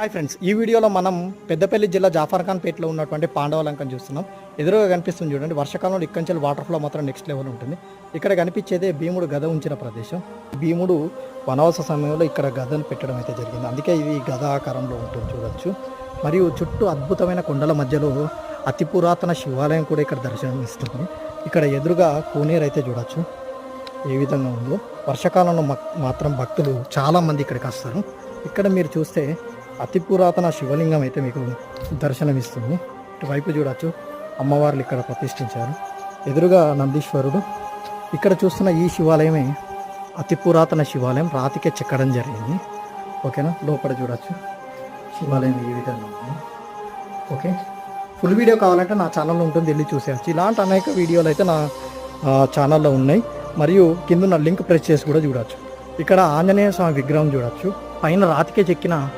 Hi friends ఈ వీడియోలో మనం పెద్దపల్లి జిల్లా జాఫర్ఖాన్ పేటలో ఉన్నటువంటి పాండవలంకం చూస్తున్నాం. ఎదురుగా కనిపిస్తుంది చూడండి వర్షాకాలంలో ఇక్కడి నుంచి వాటర్ ఫ్లో మాత్రం నెక్స్ట్ లెవెల్ ఉంటుంది. ఇక్కడ కనిపించేదే భీముడు గద ఉంచిన ప్రదేశం. భీముడు వనవాస సమయంలో ఇక్కడ గదను పెట్టడం అయితే జరిగింది. అందుకే ఇది గద ఆకారంలో ఉంటుంది చూడొచ్చు. మరియు చుట్టూ అద్భుతమైన కొండల మధ్యలో అతి పురాతన శివాలయం కూడా ఇక్కడ దర్శనం ఇస్తుంది. ఇక్కడ ఎదురుగా కోనేరు అయితే చూడొచ్చు. ఏ విధంగా ఉందో. వర్షాకాలంలో మక్- మాత్రం భక్తులు చాలామంది ఇక్కడికి వస్తారు. ఇక్కడ మీరు చూస్తే అతి పురాతన శివలింగం అయితే మీకు దర్శనమిస్తుంది. ఇటువైపు చూడొచ్చు అమ్మవార్లు ఇక్కడ ప్రతిష్ఠించారు. ఎదురుగా నందీశ్వరుడు. ఇక్కడ చూస్తున్న ఈ శివాలయమే అతి పురాతన శివాలయం. రాతికే చెక్కడం జరిగింది. ఓకేనా? లోపల చూడొచ్చు. శివాలయం ఈ విధంగా ఉంది. ఓకే? ఫుల్ వీడియో కావాలంటే నా ఛానల్లో ఉంటుంది వెళ్ళి చూసేయచ్చు. ఇలాంటి అనేక వీడియోలు అయితే నా ఛానల్లో ఉన్నాయి. మరియు కింద లింక్ ప్రెస్ చేసి కూడా చూడొచ్చు. ఇక్కడ ఆంజనేయ స్వామి విగ్రహం చూడొచ్చు. పైన రాతికే చెక్కిన